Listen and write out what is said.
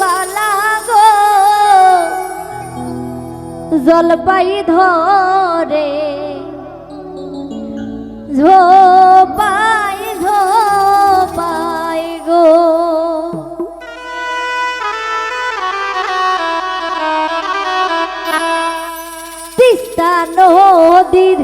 বালা গো। জলপাই ধরে ঝোপাই ঝোপাই গো। তিস্তা নদীর